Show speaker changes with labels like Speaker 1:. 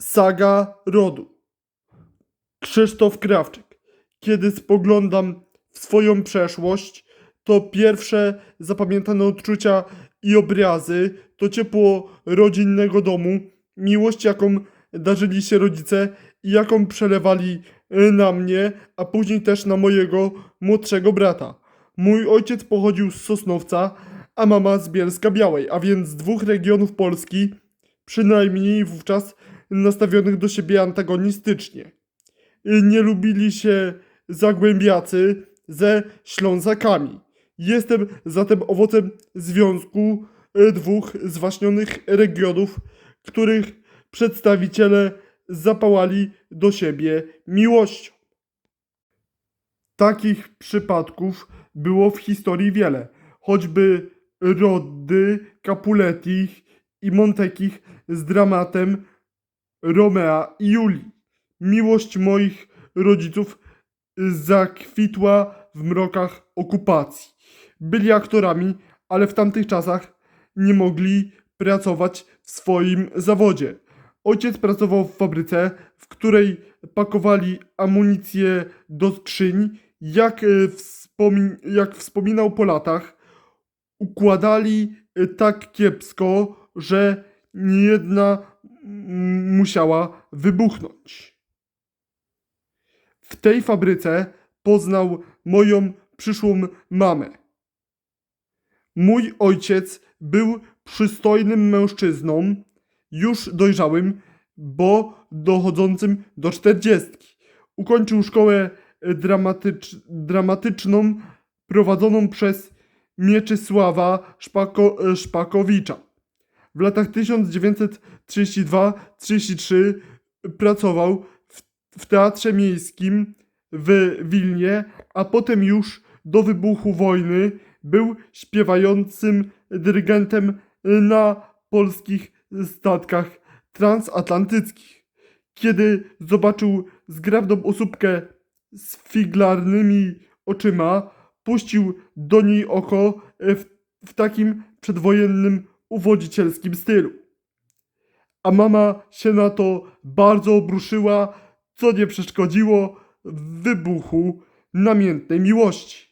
Speaker 1: Saga rodu. Krzysztof Krawczyk. Kiedy spoglądam w swoją przeszłość, to pierwsze zapamiętane odczucia i obrazy to ciepło rodzinnego domu, miłość, jaką darzyli się rodzice i jaką przelewali na mnie, a później też na mojego młodszego brata. Mój ojciec pochodził z Sosnowca, a mama z Bielska Białej, a więc z dwóch regionów Polski, przynajmniej wówczas nastawionych do siebie antagonistycznie. Nie lubili się zagłębiacy ze Ślązakami. Jestem zatem owocem związku y, dwóch zwaśnionych regionów, których przedstawiciele zapałali do siebie miłością. Takich przypadków było w historii wiele, choćby Roddy, Capuletich i Montekich z dramatem Romea i Julii. Miłość moich rodziców zakwitła w mrokach okupacji. Byli aktorami, ale w tamtych czasach nie mogli pracować w swoim zawodzie. Ojciec pracował w fabryce, w której pakowali amunicję do skrzyń. Jak, e, jak wspominał po latach, układali e, tak kiepsko, że niejedna musiała wybuchnąć. W tej fabryce poznał moją przyszłą mamę. Mój ojciec był przystojnym mężczyzną, już dojrzałym, bo dochodzącym do czterdziestki. Ukończył szkołę dramatycz, dramatyczną prowadzoną przez Mieczysława Szpako, Szpakowicza. W latach 1932-33 pracował w, w Teatrze Miejskim w Wilnie, a potem już do wybuchu wojny był śpiewającym dyrygentem na polskich statkach transatlantyckich. Kiedy zobaczył zgrabną osóbkę z figlarnymi oczyma, puścił do niej oko w, w takim przedwojennym uwodzicielskim stylu. A mama się na to bardzo obruszyła, co nie przeszkodziło w wybuchu namiętnej miłości.